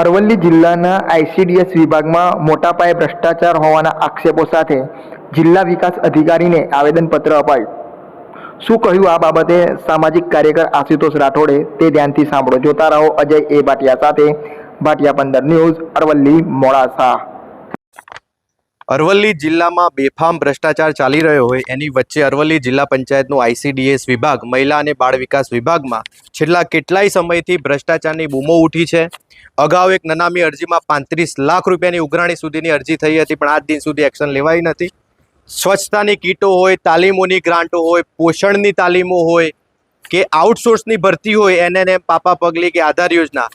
અરવલ્લી જિલ્લાના આઈસીડીએસ વિભાગમાં મોટા પાયે ભ્રષ્ટાચાર હોવાના આક્ષેપો સાથે જિલ્લા વિકાસ અધિકારીને આવેદનપત્ર અપાયું. શું કહ્યું આ બાબતે સામાજિક કાર્યકર આશુતોષ રાઠોડે તે ધ્યાનથી સાંભળો. જોતા રહો અજય એ ભાટિયા સાથે, ભાટિયા પંદર ન્યૂઝ, અરવલ્લી, મોડાસા. અરવલ્લી જિલ્લામાં બેફામ ભ્રષ્ટાચાર ચાલી રહ્યો હોય, એની વચ્ચે અરવલ્લી જિલ્લા પંચાયતનું આઈસીડીએસ વિભાગ, મહિલા અને બાળ વિકાસ વિભાગમાં છેલ્લા કેટલાય સમયથી ભ્રષ્ટાચારની બૂમો ઉઠી છે. અગાઉ એક નનામી અરજીમાં પાંત્રીસ લાખ રૂપિયાની ઉઘરાણી સુધીની અરજી થઈ હતી, પણ આજ દિન સુધી એક્શન લેવાઈ નથી. સ્વચ્છતાની કીટો હોય, તાલીમોની ગ્રાન્ટો હોય, પોષણની તાલીમો હોય કે આઉટસોર્સની ભરતી હોય, એને પાપા પગલી કે આધાર યોજના.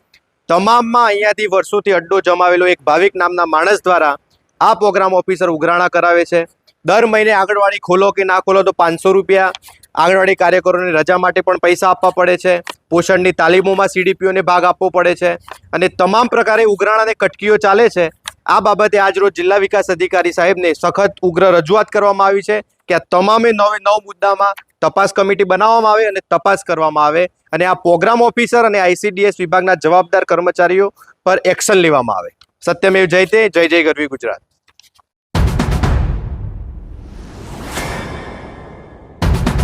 તમામમાં અહીંયાથી વર્ષોથી અડ્ડો જમાવેલો એક ભાવિક નામના માણસ દ્વારા આ પ્રોગ્રામ ઓફિસર ઉઘરાણા કરાવે છે. દર મહિને આંગણવાડી ખોલો કે ના ખોલો તો પાંચસો રૂપિયા આંગણવાડી કાર્યકરોની રજા માટે પણ પૈસા આપવા પડે છે. પોષણની તાલીમોમાં સીડીપીઓને ભાગ આપવો પડે છે અને તમામ પ્રકારે ઉઘરાણાને કટકીઓ ચાલે છે. આ બાબતે આજરોજ જિલ્લા વિકાસ અધિકારી સાહેબને સખત ઉગ્ર રજૂઆત કરવામાં આવી છે કે આ તમામે નવે નવ મુદ્દામાં તપાસ કમિટી બનાવવામાં આવે અને તપાસ કરવામાં આવે અને આ પ્રોગ્રામ ઓફિસર અને આઈસીડીએસ વિભાગના જવાબદાર કર્મચારીઓ પર એક્શન લેવામાં આવે. સત્યમેવ જયતે જય જય ગરવી ગુજરાત.